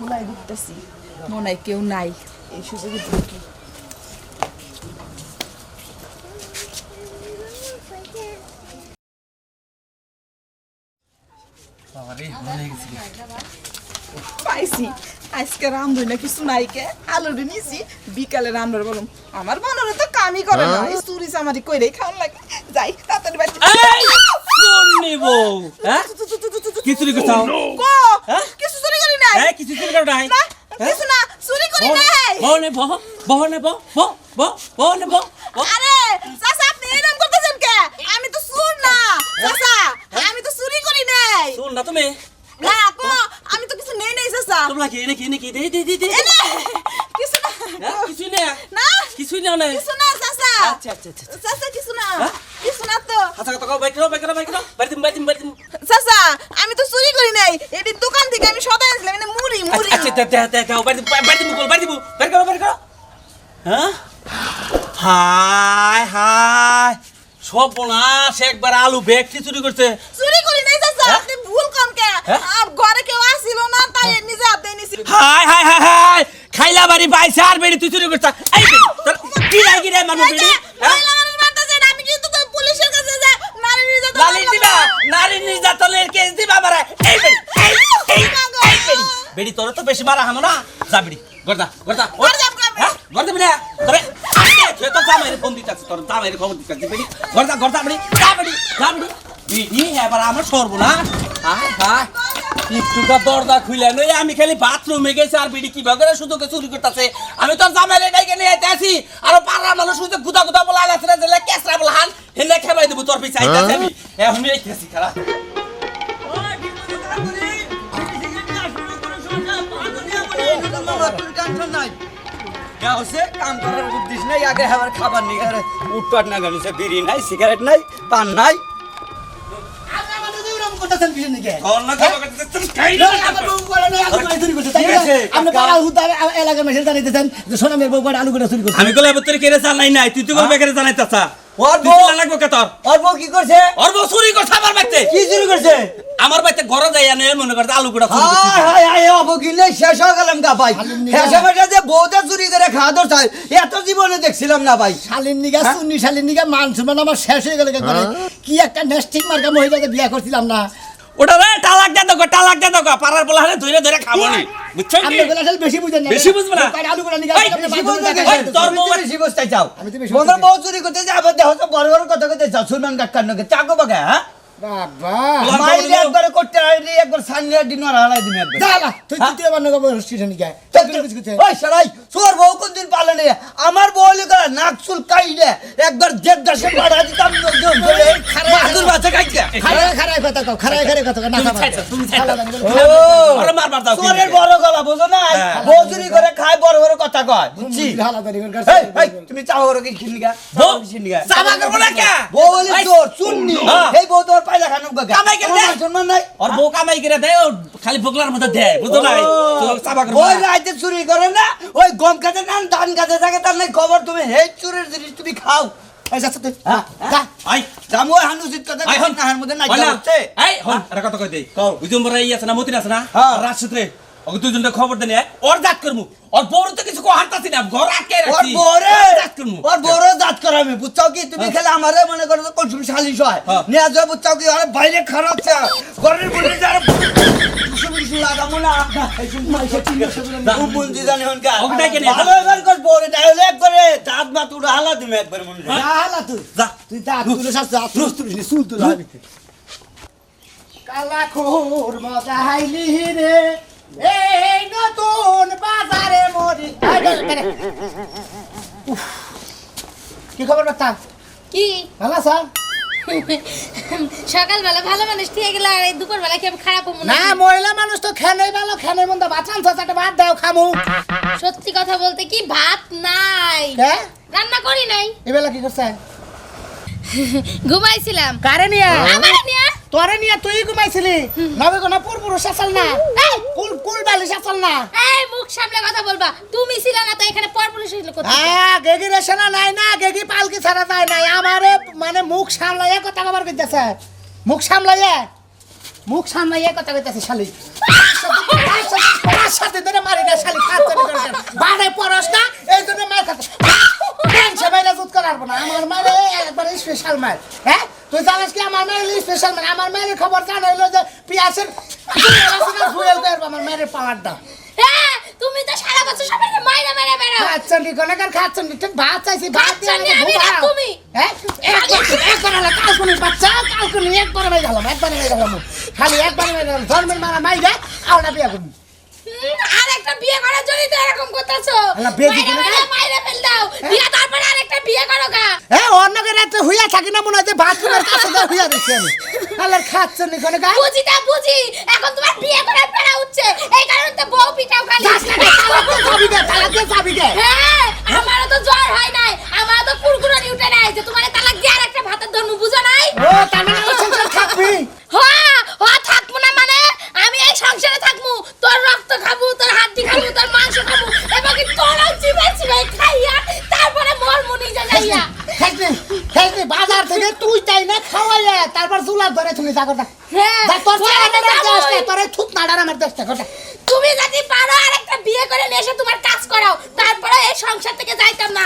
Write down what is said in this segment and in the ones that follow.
খোলায় ঘুরতেছি। মনে হয় কেউ নাই। এই সুযোগে ঢুকি পাইছি। আজকে রান্ধই না কিছু নিছি বিকালে বলুম আমার মনে তো কামই করে না। এই চুরি চামারি কইরেই খাওয়ান লাগে। যাই তাড়াতাড়ি বাড়ি এই হ্যাঁ কি চুরি করছাও কো হ্যাঁ? কিছু চুরি করি নাই এই কিছু চুরি করো নাই। না কিছু না চুরি করি নাই। বউ নে বউ বউ নে বউ বউ বউ নে বউ। আরে চাচা আপনি এরকম করতেছেন কে? আমি তো চুর না চাচা আমি তো চুরি করি নাই। শুন না তুমি? না কো আমি তো কিছু নেই নাই চাচা। তোমরা কি নাকি নাকি দে দে দে দে। কিছু না। হ্যাঁ কিছুই না না কিছুই নাও না কিছু না চাচা। আচ্ছা আচ্ছা আচ্ছা চাচা কিছু না হ্যাঁ? কিছু না তো। হাসা কথা কও বাইক বাইক করো বাড়ি দিম বাড়ি দিম বাড়ি দিম চাচা আমি তো চুরি করি নাই এটি দোকান থেকে আমি সদাই আনছিলাম মানে মুড়ি মুড়ি আচ্ছা দে দে দে দাও বাড়ি দিম বাড়ি দিম বল বাড়ি দিম বাড়ি করো বাড়ি হ্যাঁ? হাই হাই সব একবার আলু ব্যাগ চুরি করছে। চুরি করি নাই চাচা হ্যাঁ? আপনি ভুল কম কে? ঘরে কেউ আসিল না তাই নিজে হাতে নিছি হাই হাই হাই হাই খাইলা বাড়ি বাইছে আর বেড়ি তুই চুরি করছ। এই কি লাগি রে মানুষ বেড়ি যে, হ্যাঁ? মহিলা মানুষ মারতেছেন, আমি কিন্তু পুলিশের কাছে যে নারী নির্যাতন নির্যাতনের কেস দিবা মারা এই বেড়ি এই এই এই বেড়ি তোর তো বেশি মারা হামো না। যা বেড়ি গর্দা গর্দা। হ্যাঁ গর্দা বেড়ি তবে তুই তো জামাইরে ফোন দিতাছিস তোর জামাইরে খবর দিতাছিস বেড়ি গর্দা গর্দা বেড়ি যা বেড়ি যা বেড়ি। বেড়ি এবার আমার সরব না। হাই হাই একটুটা দরজা খুলে নই আমি খালি বাথরুমে গেছি আর বিড়ি কি করে শুধু চুরি করতেছে। আমি তোর জামাইরে ডাইকে নিয়ে আসি আর পাড়ার মানুষ শুধু গুদা গুদা বলা কেসরা বলা হান হেলে খেবাই দেবো তোর পিছে আমি। এখন আইতেছি খারাপ কাম করার উদ্দেশ্য নাই আগে আবার খাবার নিয়ে আরে উঠপাট না গালিছে বিড়ি নাই সিগারেট নাই পান আমি কেড়ে চালাই নাই তুই তো করবে কেড়ে চালাই চাচা। ওর তুই বউ- তো লাগবে কে তোর? ওর কি করছে? ওর চুরি করছে আমার কি চুরি করছে? ঘরে মনে আলু গুড়া চুরি হায় করছে হায় হায় অবকিলে শেষ হয়ে গেলাম গা ভাই। শেষে বেটা যে বউটা চুরি করে খাওয়া দর চাই এত জীবনে দেখছিলাম না ভাই। শালিন নিগা সুন্নি শালিন নিগা মান সম্মান আমার শেষ হয়ে গেল কি একটা মার্কা মহিলাকে বিয়া করছিলাম না? ওটা রে টালাক দে দোকা টালাক দে দোকা পাড়ার বলা হলে ধরে ধরে খাব নি। বুঝছেন আপনি কি বেশি বুঝেন না। বেশি বুঝবে না? আলু করে নিগা বেশি বাথরুমে বলতে টাকা গেছে, দিতেছেন। তোর তুমি বউ- তো বেশি বসতে চাও। আমি তো বেশি বন্ধুর বলতে বউ চুরি করতে যে আবার দেখো বড় বড় কথা কথা যাও সুলমান কাকার নকে চাকো বাগা হ্যাঁ? বাবা। মাইলে একবার করতে আইলি একবার সানিয়া দিন হারাই দিন একবার। দালা তুই? তৃতীয় বার হসপিটাল নিগা তো তুই তো- কিছু কিছু ওই শালাই তোর বউ কোন দিন পালে আমার বউ লিখা নাক চুল কাইলে একবার দেড় দশে পাড়া দিতাম মাদুর খারায় কথা কও খারায় খারায় কথা না তুমি ওরে মারবার দাও লাগে? বড় গলা বোঝো না? হ্যাঁ। বউ চুরি করে খায় বড় বড় কথা কয় বুঝছি? তুমি চাও ওর কি খিনিগা বউ খিনিগা চাবা করব না কে? বউ বলে তোর চুন্নি। হ্যাঁ। এই বউ তোর পাইলা খানো গাগা কামাই করে দে। সম্মান নাই। ওর বউ কামাই করে দেয় খালি বগলার মধ্যে দেয় বুঝছ নাই চাবা করব ওই রাইতে চুরি করে না ওই গম কাটে না ধান কাটে থাকে তার নাই খবর তুমি হে চুরের জিনিস তুমি খাও। এই যাচ্ছে তুই হ্যাঁ, যা। আই জামু হানু জিত কথা আই হন। কাহার মধ্যে নাই হন। না। হন কথা কই দেই কও। ওই যে আছে না মতিন আছে না? হ্যাঁ। রাত সূত্রে ওকে দুজনটা খবর দেনি ওর জাত করমু। ওর বউর তো কিছু কো হাঁটাছি না ঘর আটকে ওর রাখছি। বরে জাত করমু। ওর বড় দাঁত করাবে বুঝছাও কি? তুমি খেলে আমারে মনে করো তো কলসুম সালিশ হয়। হ্যাঁ। নিয়ে যাও বুঝছাও কি? আরে বাইরে খারাপ চা। ঘরের বলে কুসুম লাগামো না বুঝি জানি হন কা ওকে ডাকে নিয়ে ভালো এবার কর বরে ডাইলে একবারে দাঁত মাত উড়া হালা দিমে একবার মনে যা হালা তুই যা তুই যা তুই সাথে যা তুই তুই সুল কালা খোর মজা হাইলি রে। এই নতুন বাজারে মরি। কি খবর বার্তা? কি? ভালো আছা? সকালবেলা ভালো মানুষ ঠিক গেলে আর এই দুপুরবেলা কি আমি খারাপ হব না মহিলা মানুষ তো খেনে ভালো খেনে মন্দ ভাত রান্ধছ একটা ভাত দাও খামু। সত্যি কথা বলতে কি ভাত নাই। রান্না করি নাই। এবেলা কি করছে? ঘুমাইছিলাম। কারে নিয়া? আমার নিয়া তোরে নিয়া তুই ঘুমাইছিলি? নবে কোনা পূর্বপুরুষ আসাল না। এই, কুল কুল বালিশ আসাল না। এই মুখ সামলে কথা বলবা। তুমি ছিল না তো এখানে পরপুরুষ হইল কোথায় হ্যাঁ গেগি রেশনা নাই না গেগি পালকি ছাড়া যায় নাই। আমারে মানে মুখ সামলাইয়া কথা কবার কইতেছে। মুখ সামলাইয়া? মুখ এ কথা কইতাছে শালি। সাথে ধরে মারি না শালি না করে বাড়ে পরস না এই জন্য মার খাচ্ছে। সে মাইরা জুত করার না আমার মারে একবার স্পেশাল মার হ্যাঁ তুই জানিস কি আমার মায়ের স্পেশাল মার আমার মায়ের খবর জানা হইল যে পিয়াসের ফুয়েল করব আমার মায়ের পাওয়ারটা। হ্যাঁ তুমি তো সারা বছর সবাই মাইরা মেরে বেড়াও খাচ্ছেন কি কোনে কার খাচ্ছেন কি ঠিক ভাত চাইছি ভাত দিয়ে খাচ্ছেন আমি না তুমি। হ্যাঁ একবার একবার হলো কালকুনি বাচ্চা কালকুনি একবার মাই গেলাম একবার মাই গেলাম খালি একবার মাই গেলাম ধর্মের মারা মাই দে আওটা বিয়া করবি। আর একটা বিয়ে করার জন্যই তো এরকম করতেছো। মাইরা করে ফেল দাও দিয়া তারপরে আরেকটা বিয়ে করো গা। হ্যাঁ অন্যকে রাতে হইয়া থাকি না মনে হয় বাথরুমের কাছে দিয়ে হইয়া দিচ্ছি আমি। আল্লাহ খাচ্ছেন নি কোনে গা? বুঝি তা বুঝি। এখন তোমার বিয়ে করার পেড়া উঠছে। এই কারণে তো বউ পিঠাও খালি। যাস না তালাকে দে চাবি দে হ্যাঁ আমারও তো জ্বর হয় নাই। আমারও তো কুরকুরানি উঠে নাই যে তোমার তালাক দিয়ে আর একটা ভাতের ধর্ম বুঝো নাই? ও তার মানে ওই সংসার থাকবি হ্যাঁ হ্যাঁ থাকব না মানে আমি এই সংসারে থাকব তোর রক্ত খাব তোর হাড্ডি খাব তোর মাংস খাব এবং তোরাও চিবাই চিবাই খাইয়া তারপরে মর মুনি যাইয়া খাইছি খাইছি বাজার থেকে তুই চাই না খাওয়াইয়া জুলার ধরে তুমি যা কথা হ্যাঁ তোর হ্যাঁ, তোর থুত নাড়ার আমার দেশটা তুমি যদি পারো আর একটা বিয়ে করে নিয়ে এসে তোমার কাজ করাও তারপরে এই সংসার থেকে যাইতাম না।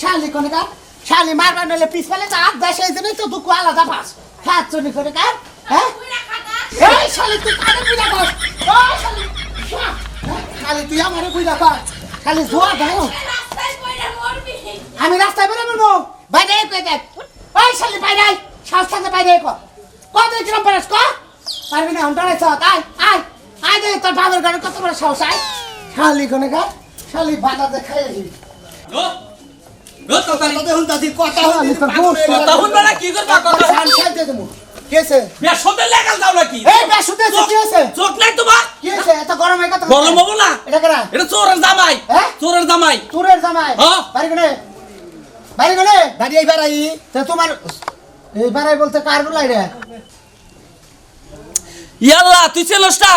শালি কোনে কার শালি যা দেশে এই জন্যই তো দুঃখ আলাদা পাস খাচ্ছেন কোনে কার হ্যাঁ? এই শালি তুই বুঝা কর শালি। হ্যাঁ, তুই আমারে বুঝা কর খালি পয়রা মরবি আমি রাস্তায় বেরোবো না বাইরে কই দেখ? ওই শালি বাইরে আয় সাস্তাতে বাইরে কর কত কিরম পারিস ক? পারবি না হন্টারে চত আয় আয় আয় দে তোর বাবার ঘরে কত বড় সাহস আয়। শালি কোনে শালি কি কি নাই তোমার? কি হয়েছে? এত গরম হয়ে হব না। এটা চোরের জামাই। হ্যাঁ? চোরের জামাই। তুরের জামাই। হ্যাঁ। বাড়ি কোনে বাড়ি কোনে বাড়ি এইবার আই তো তোমার এই বাড়াই বলতে কার বলাই রে ইয়াল্লা, তুই চেলসটা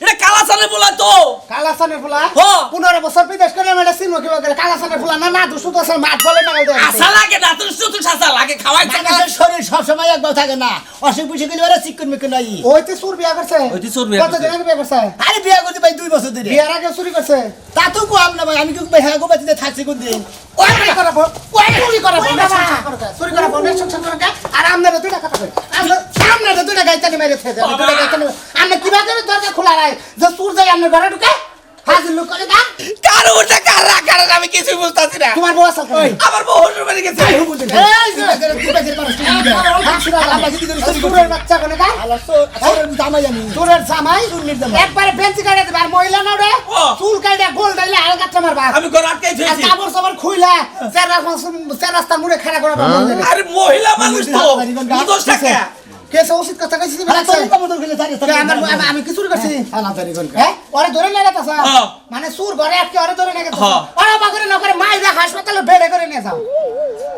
এটা কালাচানে বলা তো। কালাসানের ফুলা? হো। পনেরো বছর বিদেশ করে মেলে সিনো কিবা করে কালাসানের ফুলা না না দুশো দশ মাঠ বলে দেয় আশা লাগে না তোর শুধু শাসা লাগে খাওয়াই থাকা শরীর সবসময় একবার থাকে না। অসুখ বিসুখ গেলে ওরা চিকন মিকন নাই ওই তো সুর বিয়া করছে। ওই তো সুর বিয়া কত দিন। আগে বিয়া করছে? আরে বিয়া করতে ভাই দুই বছর ধরে। বিয়ার আগে চুরি করছে। তা তো কম না ভাই আমি কি হ্যাঁ গো বাতিতে থাকছি কোন দিন ওই করাবো ওই চুরি চুরি সংসার করে আর আমনের দুইটা কথা কই? আমরা আমনের দুইটা গাইতানি মেরে খেয়ে দেবে দুইটা গাইতানি আমরা কীভাবে দরজা খোলা রাই যে চুর যাই আমনের ঘরে ঢুকে হাজির লোক করে দাম কার উঠে কার রাখার আমি কিছু বুঝতাছি না। তোমার বউ আছে আমার বউ শ্বশুর বাড়ি গেছে। এই যে চুরের বাচ্চা কোনে গা জামাই আমি। চুরের জামাই। চুরির জামাই। একবারে বেঞ্চি কাটে দিবে আর মহিলা না রে চুল কাটে গোল ডাইলে আর গাত্রা মারবা আমি ঘর আটকে আর কাপড় সাপড় খুইলা চার রাস্তা চার রাস্তার মুড়ে খাড়া করা আরে মহিলা মানুষ তো। দোষ থাকে কেসে উচিত কথা কইছিস আরে তোর কমর ধরে জানি কে আমার আমি- আমি কি চুরি করছি? আনা জানি কোন হ্যাঁ? ওরে ধরে নিয়ে গেছে হ্যাঁ। মানে সুর ঘরে আটকে ওরে ধরে নিয়ে গেছে হ্যাঁ। ওরে বাগরে না করে মাইরা হাসপাতালে বেডে করে নিয়ে যাও।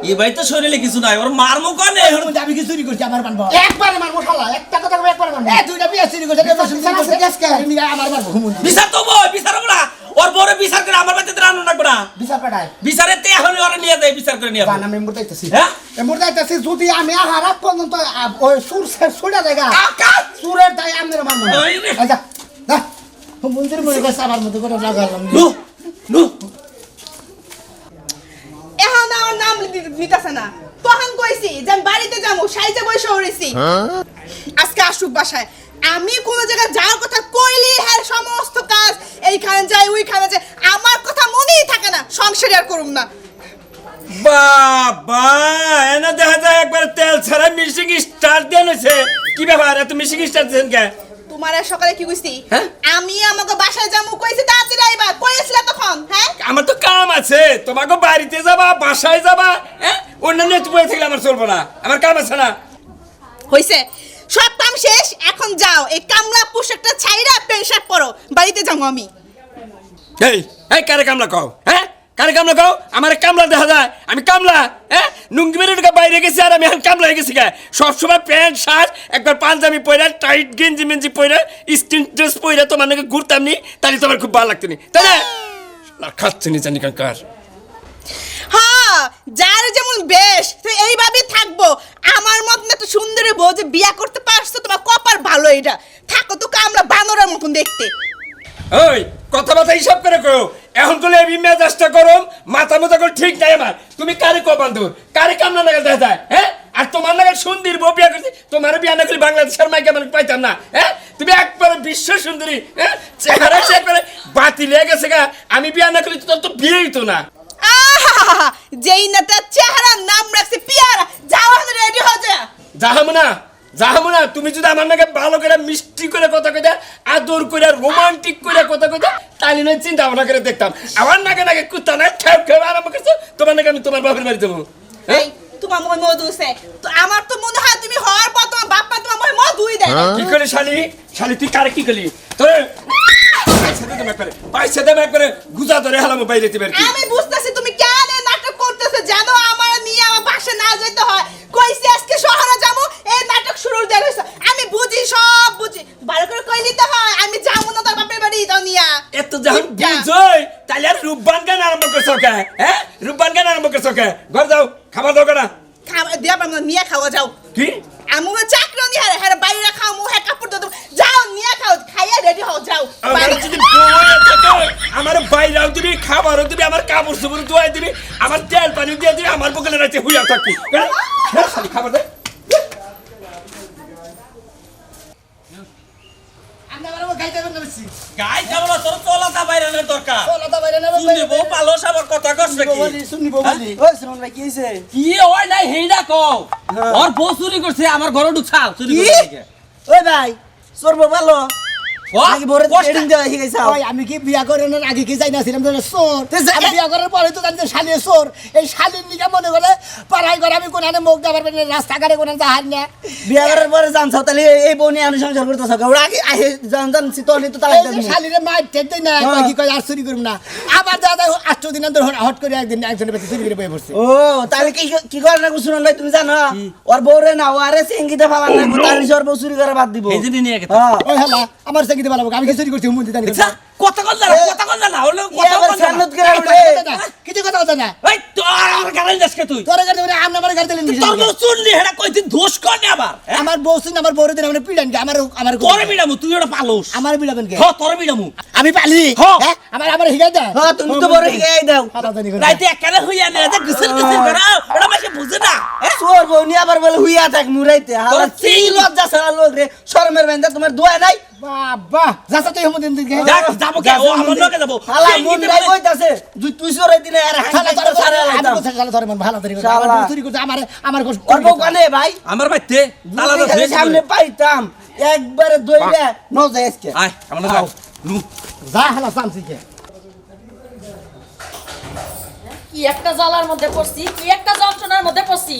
এই ভাই তো শরীরে কিছু নাই ওর মার মুখ নে আমি কি চুরি করছি? আমার বানবো একবারে মারবো শালা। একটা কথা কবে একবারে মারবো। এ দুইটা বিয়া চুরি করছে এটা শুনছি শালা আমার হুমুন বিচার তো বই বিচার না ওর বড় বিচার করে আমার বাড়িতে রান্না রাখব না। বিচার পেটায় বিচারের তে এখন ওরা নিয়ে যায় বিচার করে নিয়ে জান আমি মুর্দা আইতাছি হ্যাঁ? এ মুর্দা আইতাছি যদি আমি আহার আগ পর্যন্ত ওই সুর সুরে জায়গা কাকা! সুরের দায় আমনের মারবো না। ওই রে। আচ্ছা যা। হুমুনদের মনে করছে আমার মতো করে লাগালাম নু নু এখন আমার নাম লি- নিতেছে না। তখন কইছি যে আমি বাড়িতে যাব সাইজে বসে উড়েছি আজকে আসুক বাসায়। আমি কোনো জায়গায় যাওয়ার কথা কইলি হ্যাঁ সমস্ত কাজ এইখানে যাই ওইখানে যাই। আমার কথা মনেই থাকে না সংসারে আর করুম না। বাবা এনে দেখা যায় একবার তেল ছাড়া মিশিং স্টার্ট দেন হয়েছে কি ব্যাপার এত মিশিং স্টার্ট দেন কে? তোমার আর সকালে কি কইছি? হ্যাঁ? আমি আমাকে বাসায় যাব কইছি তাড়াতাড়ি আইবা। কইছিলা তখন হ্যাঁ? আমার তো কাম আছে তোমাকে বাড়িতে যাবা বাসায় যাবা হ্যাঁ? অন্যান্য বয়ে থাকলে আমার চলবো না। আমার কাম আছে না। হইছে সব কাম শেষ এখন যাও। এই কামলা পোশাকটা ছাইরা প্যান্ট শার্ট পরো। বাড়িতে যাব আমি এই এই কারে কামলা কও? হ্যাঁ? কারে কামলা কও? আমার কামলা দেখা যায়। আমি কামলা হ্যাঁ? নুঙ্গি মেরে ঢুকে বাইরে গেছি আর আমি এখন কামলা হয়ে গেছি কে সবসময় প্যান্ট শার্ট একবার পাঞ্জাবি পরে টাইট গেঞ্জি মেঞ্জি পরে স্কিন ড্রেস পরে তোমার নাকি ঘুরতাম নি তাহলে তোমার খুব ভালো লাগতো নি। তাই না খাচ্ছে নি জানি কার হ্যাঁ যার যেমন বেশ তো এইভাবেই থাকব। আমার মতন একটা সুন্দরী বউ যে বিয়া করতে পারছ তোমার কপার ভালো এটা থাকো তো আমরা বানরের মতন দেখতে। ওই কথাবার্তা হিসাব করে কো এখন করলে এই মেজাজটা গরম মাথা মতো করে ঠিক নাই আমার। তুমি কারে কো বান্ধব? কারে কামনা নাগাল দেখা যায় হ্যাঁ? আর তোমার নাগাল সুন্দর বউ বিয়া করছি তোমার বিয়া না করলে বাংলাদেশের মাইকে মানে পাইতাম না হ্যাঁ? তুমি একবারে বিশ্ব সুন্দরী হ্যাঁ? চেহারা সে একবারে বাতিল হয়ে গেছে গা। আমি বিয়া না করলে তো তোর তো বিয়েই তো না। যেই না তার চেহারার নাম রাখছে পিয়ারা। যাও রেডি হয়ে যা। যাহামুনা যাহামুনা তুমি যদি আমার নাকি ভালো করে মিষ্টি করে কথা কইতা আদর করে রোমান্টিক করে কথা কইতা তাহলে নয় চিন্তা ভাবনা করে দেখতাম। আমার নাকে নাকে কুত্তা না খেপ খেপ আরম্ভ করছ তোমার নাকি আমি তোমার বাপের বাড়ি দেবো এই তোমার মনে মধু তো আমার তো মনে হয় তুমি হওয়ার পর তোমার বাপ্পা তোমার মনে মধুই দেয়। কি করে শালি? শালি তুই কারে কি করলি তোর পয়সা দে দেবে একবারে। পয়সা দেবে একবারে। গুজা ধরে হালামো বাইরে দিবে আমি বুঝতেছি তুমি নাটক জানো আমার নিয়ে আমার বাসা না যেতে হয়। কইছি আজকে শহরে যাব এই নাটক শুরু দেওয়া হয়েছে আমি বুঝি সব বুঝি। ভালো করে কই নিতে হয় আমি যাব না তোর বাপের বাড়ি তো নিয়া। এত যখন। বুঝই তাহলে আর রূপবান গান আরম্ভ করছ কে? হ্যাঁ? রূপবান গান আরম্ভ করছ কে ঘর যাও খাবার দাও না খাওয়া দিয়া পারব নিয়ে খাওয়া যাও কি আমি চাকরি নিয়ে হারে হারে বাইরে খাও মু হ্যাঁ কাপড় দাও যাও নিয়ে খাও খাইয়া রেডি হও যাও আমার বাইরে- যদি বউয়ে থাকে, আমার বাইরেও দিবি খাবারও দিবি আমার কাপড় চোপড় ধোয়াই দিবি আমার তেল পানি দিয়ে দিবি আমার বগলে রাতে হুইয়া থাকবি হ্যাঁ? হ্যাঁ, শালি খাবার দে আপনি আমার আবার গাইতে যাবেন না বেশি। গাই যাব না তোর চলাটা বাইরানোর দরকার চলাটা বাইরে নেবে, শুনি বউ পালস আবার কথা করছে কি কি ওই নাই হেইডা কও। ওর বউ চুরি করছে আমার ঘরে ঢুকছাল চুরি করছে ওই ভাই সর্ব ভালো হয়ে আমি কি বিয়া আগে কি যাই নাছিলাম তো চোর আমি বিয়া করার পরে তো জানি শালি এই শালির নিকে মনে করে পাড়াই করে আমি কোনানে মুখ দেবার পারি রাস্তাঘাটে কোনে যাহার না। বিয়া করার পরে জানছো তাহলে এই বউ নিয়ে আমি সংসার করতেছ ওরা আগে আহে জান জানছি তাহলে তো তালাক এই যে দেবো শালিরে মাইর ঠেকতে না কি কয় আর চুরি করুম না। আবার দাদা আষ্ট দিন ধরে হট করে একদিন একজনের পেতে চুরি করে বয়ে পড়ছে। ও তাহলে কি কি করে না শুনুন ভাই তুমি জানো? ওর বউরে না ও আরে সিঙ্গিতে পাবার না তাহলে ওর বউ চুরি করে বাদ দিব। এই নিয়ে গেছে। হ্যাঁ আমার দিতে পারব আমি খিচুড়ি করছি মন্দির জানি? কথা কল জানা কথা কল হলো কথা আবার কল জানা সান্নত করে উঠে কিছু কথা কথা না। এই তোর আমার গাড়ি যাসকে তুই? তোর গাড়ি মানে আমি আমার গাড়ি দিলেন তোর বউ চুরলি হেডা কই দোষ কর নে আবার হ্যাঁ? আমার বউ শুন আমার বউরে দিন আমার পিড়ান আমার আমার তোরে বিড়ামু তুই ওটা পালোস। আমার বিড়াবেন কে হ তোরে বিড়ামু আমি পালি? আমার আমার হিগাই দা। তুমি তো বড় হিগে দাও। রাইতে একারে হইয়া নে যে গুসল গুসল করা ওটা মাসে বুঝে না? চোর বউ নিয়ে আবার বলে হুইয়া থাক মুরাইতে হালা লজ্জা ছাড়া লোক রে শরমের বেন্দা তোমার দোয়া নাই? বাবা যাসা তুই দিন যা যাব কে? ও আমার লগে যাব। হালা মন রাই কইতাছে দুই তুই চোরাই দিলে আর শালা তোর সারা লাইতাম শালা তোর মন ভালো তরি আমার চুরি করছে আমার আমার ওর বউ কানে ভাই? আমার বাইতে তালা যদি সামনে পাইতাম। একবারে দইরা ন যায় আজকে। আয় আমার যাও। নু যা হালা সামসি কে কি একটা জ্বালার মধ্যে পড়ছি কি একটা যন্ত্রণার মধ্যে পড়ছি।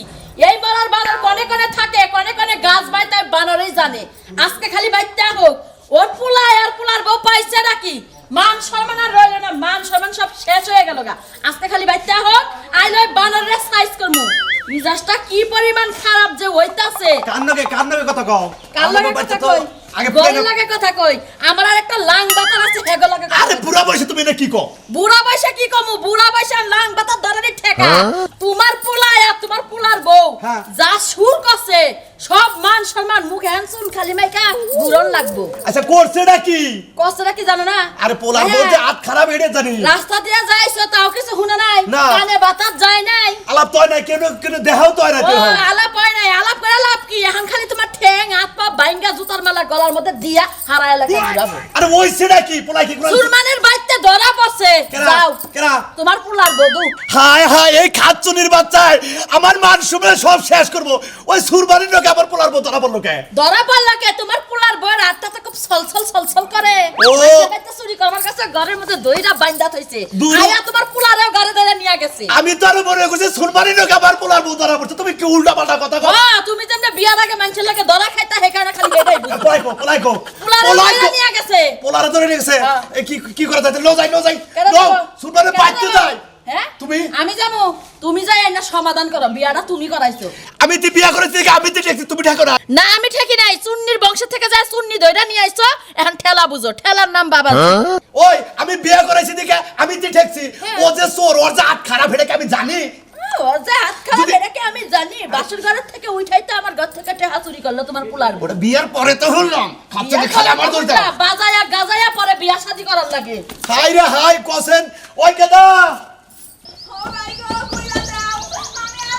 এই বানার বানর কনে কনে থাকে কনে কনে গাছ বাইতে বানরই জানে। আজকে খালি বাইতে হোক ওর পোলায় আর পোলার বউ পাইছে নাকি? মান সম্মান আর রইল না মান সম্মান সব শেষ হয়ে গেল গা। আজকে খালি বাইতে হোক আই লয় বানরে সাইজ করমু। মিজাজটা কি পরিমাণ খারাপ যে হইতাছে? কান্নাকে কান্নাকে কথা কও? কার লগে কথা কই? আগে লাগে কথা কই। আমার আর একটা লাং বাতার আছে হেগো লাগে আরে কই। বয়সে তুমি এটা কি কও? বুড়া বয়সে কি কমু? বুড়া বয়সে লাং বাতার ধরনের ঠেকা। তোমার পোলায় আর তোমার পোলার বউ হ্যাঁ। যা সুর করছে সব মান সম্মান মুখ হ্যান্সুন খালি মাইকা ঘুরন লাগবো। আচ্ছা করছে নাকি কষ্টটা কি জানো না? আরে হ্যাঁ। বলতে হাত খারাপ এটা জানি। রাস্তা দিয়ে যাইছো তাও কিছু শুনে নাই? কানে বাতাস যায় নাই? আলাপ তো হয় না কেন কেন দেখাও তো না কেন আলাপ হয় নাই আলাপ করে লাভ কি? এখন খালি তোমার ঠ্যাং হাত পা বাইঙ্গা জুতার মালা গলার মধ্যে দিয়া হারায় এলাকা ঘুরাবো। আরে ওই সেটা কি? পোলাই কি করে সুরমানের বাইতে ধরা পড়ছে? যাও। কেরা? তোমার পোলার বধু। হায় হায় এই খাচ্চুনির বাচ্চায়। আমার মান শুনে সব শেষ করব। ওই সুরবানির লোকে আবার পোলার মতো না বলল কে? ধরা পড়লা কে? তোমার পোলার বউয়ের হাতটা তো খুব ছলছল ছলছল করে। ও। চুরি কাছে ঘরের মধ্যে দইরা বাইন্দা থইছে। আয়া তোমার পোলারেও ঘরে ধরে নিয়ে গেছে। আমি তো আরও মনে করছি সুরবানির লোকে আবার পোলার মতো ধরা পড়ছে। তুমি কি উল্টা পাল্টা কথা কও? তুমি যেমন বিয়ার আগে মানুষের লাগে ধরা খাইতা হেকানা খালি এটাই পোলাই কো পোলাই কো পোলাই কো নিয়ে গেছে। পোলারে ধরে নিয়ে গেছে। হ্যাঁ। কি কি করে যাচ্ছে লো যাই লো যাই। লো? বাইতে? যায় হ্যাঁ? তুমি? আমি যাব। তুমি যাই না সমাধান করো বিয়াটা তুমি করাইছো। আমি তো বিয়া করেছি আমি তো দেখছি তুমি না। আমি ঠেকি নাই। চুন্নির বংশ থেকে চুন্নি দইরা নিয়ে আইছো এখন ঠেলা বুঝো। ঠেলার নাম বাবা ওই আমি বিয়া করেছি দেখে আমি তো ঠেকছি হ্যাঁ। ও যে চোর ওর যে হাত খারাপ আমি জানি? ওর যে হাত খারাপ আমি জানি? বাসুর ঘরের থেকে উঠাই তো আমার ঘর থেকে টেহা চুরি করল তোমার পোলার ওটা বিয়ার পরে তো হলাম খাচ্ছে খালি আমার বাজায়া গাজায়া পরে বিয়া শাদি করার লাগে। হাই রে হাই কসেন। ওই কেদা?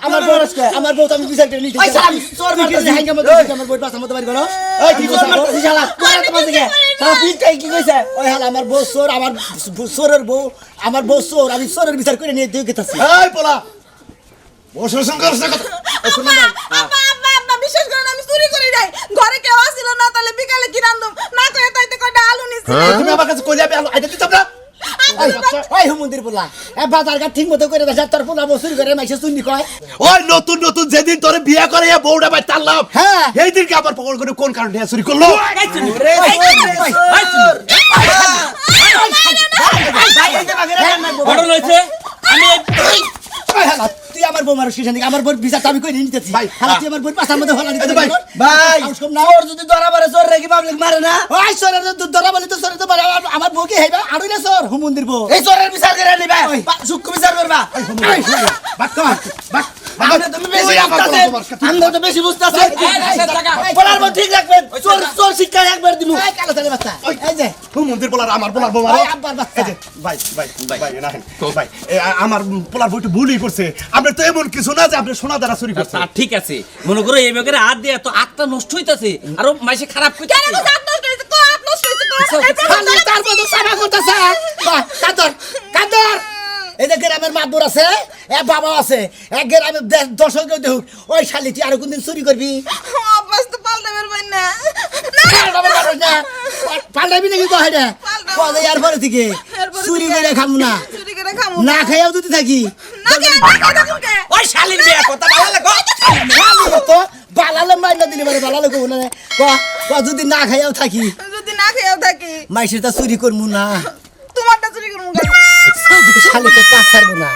আমার শালা, বউ- আমার বউ আজকে আমার বউ তো আমি বিচার করে নিতে ওই শালা, আমি চোর মারতেছি। হাঙ্গা মতো আমার বউ পাশা মতো বাড়ি করো ওই কি চোর মারতেছিস শালা? তোরা তোমার দিকে। শালা পিঠটাই কি কইছে? ওই হাল আমার বউ চোর আমার চোরের বউ আমার বউ চোর আমি চোরের বিচার করে নিয়ে দিয়ে গেতেছি। এই পোলা বসে সংঘর্ষ কথা? আব্বা আব্বা বিশ্বাস করেন আমি চুরি করি নাই। ঘরে কেউ আসিল না তাহলে বিকালে কি রান্ধুম না কয়ে তাইতে কয়টা আলু নিছি? তুমি আমার কাছে কইলে আমি আলো আইতে দিতাম না? ওই ওই হুমন্দির পোলা। বাজার ঘাট ঠিক মতো করে দেয় তোর পোলা বসুরি করে মাইসে চুন্নি কয়। ওই নতুন নতুন যেদিন তোর বিয়ে করে এ বউটা ভাই তারলাম হ্যাঁ। এই দিনকে আবার পকড় করে কোন কারণে চুরি করল। ঘটনা হয়েছে আমি তুই আমার বউ মারো শিশান আমার বউর বিচার আমি করে নিতেছি। ভাই, হালা তুই আমার বউর পাশার মধ্যে হলা নিতে ভাই, ভাই, ওর চোর যদি ধরা মারে চোর রেখে পাবলিক মারে না? ওই সরের যদি ধরা বলি তো সরে তো মারে, আমার- বউকে হেবা আড়ুই না সর হুমন্দির বউ এই চোরের বিচার করে নিবা। সূক্ষ্ম বিচার করবা। বাক বাক বেশি আমরা তো বেশি। বলার ঠিক রাখবেন। চোর চোর শিক্ষা একবার দিমু। এই কালো তালে বাচ্চা। এই যে। হুম মন্দির পোলার আমার পোলার বউ ওই আব্বার বাচ্চা। ভাই ভাই ভাই না ভাই আমার পোলার বউটা ভুলই করছে। আপনি তো এমন কিছু না যে আপনি সোনা দ্বারা চুরি করছেন। ঠিক আছে। মনে করো এই বেগের হাত দিয়ে তো আটটা নষ্ট হইতাছে। আর মাইসে খারাপ কেন নষ্ট নষ্ট তার সাবা করতেছে। কাদর কাদর। এই যে গ্রামের মাদুর আছে এ বাবা আছে। এক গ্রামের দর্শক দেখুক ওই শালি তুই আরও কোনদিন চুরি করবি? অভ্যাস তো না। পাল্টাবে নাকি না পাল্টাবো। কয় পরে থেকে চুরি করে খামু না। না। খাইয়াও যদি থাকি। ওই শালির বিয়ে কথা ভালো লাগো তো বালালে মাইনা দিলে পারে বালালে কব না। ক ক যদি না খাইয়াও থাকি যদি না খেয়েও থাকি। মাইসের তা চুরি করমু না। তোমারটা চুরি করব কেন শালি তো কাজ ছাড়বো না।